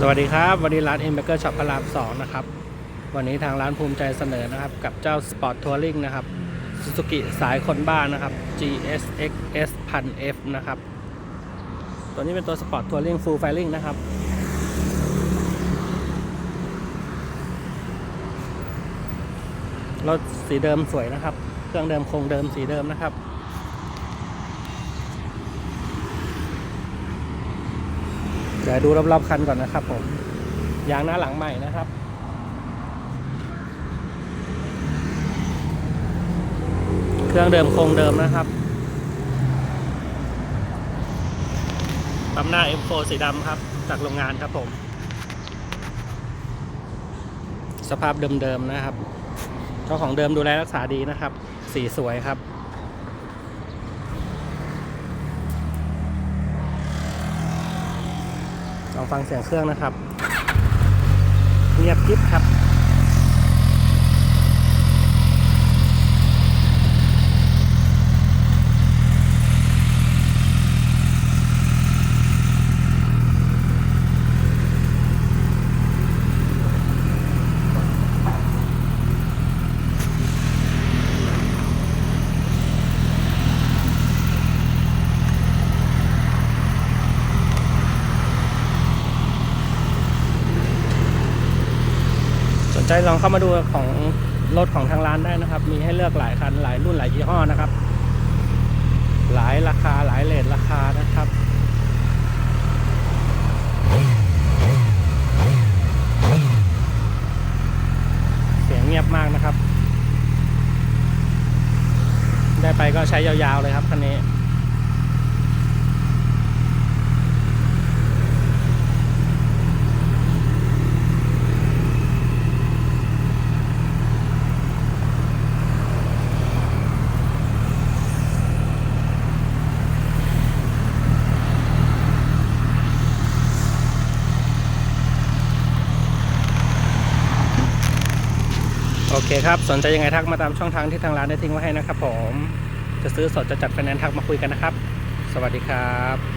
สวัสดีครับ วันนี้ร้าน m b a k e r Shop พระราม2นะครับ วันนี้ทางร้านภูมิใจเสนอนะครับ กับเจ้า Sport Touring นะครับ Suzuki สายคนบ้านนะครับ GSX S 1000 F นะครับ ตัวนี้เป็นตัว Sport Touring Full Fairing นะครับรถสีเดิมสวยนะครับ เครื่องเดิมโครงเดิมสีเดิมนะครับ เดี๋ยวดูรอบๆคันก่อนนะครับผมยางหน้าหลังใหม่นะครับเครื่องเดิมโครงเดิมนะครับปั๊มหน้า M4 สีดำครับ จากโรงงานครับผม สภาพเดิมๆนะครับเจ้าของเดิมดูแลรักษาดีนะครับ สีสวยครับ ลองฟังเสียงเครื่องนะครับ เงียบกริบครับ นใจลองเข้ามาดูของรถของทางร้านได้นะครับ มีให้เลือกหลายคันหลายรุ่นหลายยี่ห้อนะครับ หลายราคาหลายเลทราคานะครับเสียงเงียบมากนะครับ ได้ไปก็ใช้ยาวๆเลยครับคันนี้ โอเคครับ สนใจยังไงทักมาตามช่องทางที่ทางร้านได้ทิ้งไว้ให้นะครับผม จะซื้อสดจะจัดไฟแนนซ์ทักมาคุยกันนะครับ สวัสดีครับ